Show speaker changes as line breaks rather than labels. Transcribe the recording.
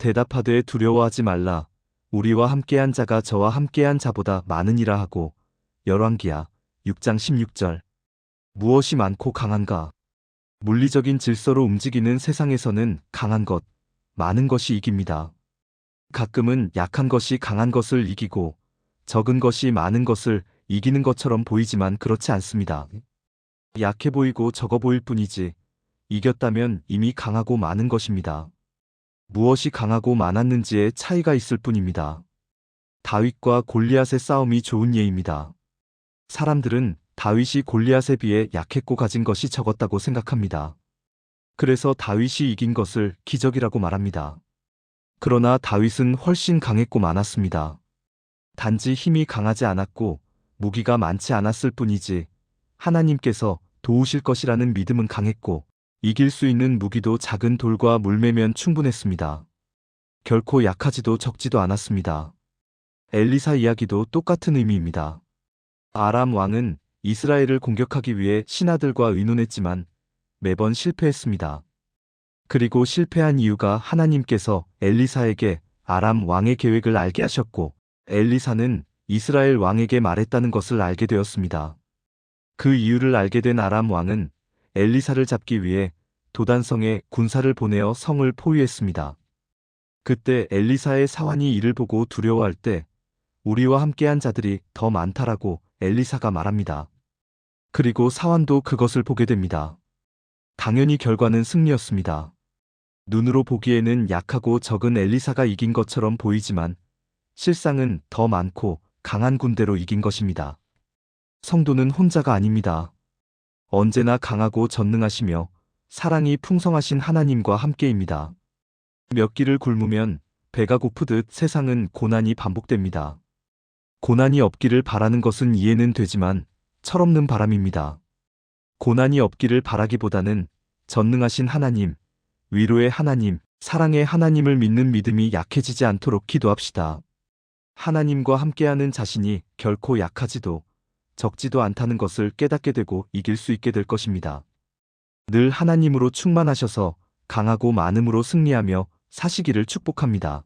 대답하되 두려워하지 말라. 우리와 함께한 자가 저와 함께한 자보다 많으니라 하고 열왕기야 6장 16절 무엇이 많고 강한가? 물리적인 질서로 움직이는 세상에서는 강한 것, 많은 것이 이깁니다. 가끔은 약한 것이 강한 것을 이기고 적은 것이 많은 것을 이기는 것처럼 보이지만 그렇지 않습니다. 약해 보이고 적어 보일 뿐이지 이겼다면 이미 강하고 많은 것입니다. 무엇이 강하고 많았는지에 차이가 있을 뿐입니다. 다윗과 골리앗의 싸움이 좋은 예입니다. 사람들은 다윗이 골리앗에 비해 약했고 가진 것이 적었다고 생각합니다. 그래서 다윗이 이긴 것을 기적이라고 말합니다. 그러나 다윗은 훨씬 강했고 많았습니다. 단지 힘이 강하지 않았고 무기가 많지 않았을 뿐이지 하나님께서 도우실 것이라는 믿음은 강했고 이길 수 있는 무기도 작은 돌과 물매면 충분했습니다. 결코 약하지도 적지도 않았습니다. 엘리사 이야기도 똑같은 의미입니다. 아람 왕은 이스라엘을 공격하기 위해 신하들과 의논했지만 매번 실패했습니다. 그리고 실패한 이유가 하나님께서 엘리사에게 아람 왕의 계획을 알게 하셨고 엘리사는 이스라엘 왕에게 말했다는 것을 알게 되었습니다. 그 이유를 알게 된 아람 왕은 엘리사를 잡기 위해 도단성에 군사를 보내어 성을 포위했습니다. 그때 엘리사의 사환이 이를 보고 두려워할 때 우리와 함께한 자들이 더 많다라고 엘리사가 말합니다. 그리고 사환도 그것을 보게 됩니다. 당연히 결과는 승리였습니다. 눈으로 보기에는 약하고 적은 엘리사가 이긴 것처럼 보이지만 실상은 더 많고 강한 군대로 이긴 것입니다. 성도는 혼자가 아닙니다. 언제나 강하고 전능하시며 사랑이 풍성하신 하나님과 함께입니다. 몇 끼를 굶으면 배가 고프듯 세상은 고난이 반복됩니다. 고난이 없기를 바라는 것은 이해는 되지만 철없는 바람입니다. 고난이 없기를 바라기보다는 전능하신 하나님, 위로의 하나님, 사랑의 하나님을 믿는 믿음이 약해지지 않도록 기도합시다. 하나님과 함께하는 자신이 결코 약하지도 적지도 않다는 것을 깨닫게 되고 이길 수 있게 될 것입니다. 늘 하나님으로 충만하셔서 강하고 많음으로 승리하며 사시기를 축복합니다.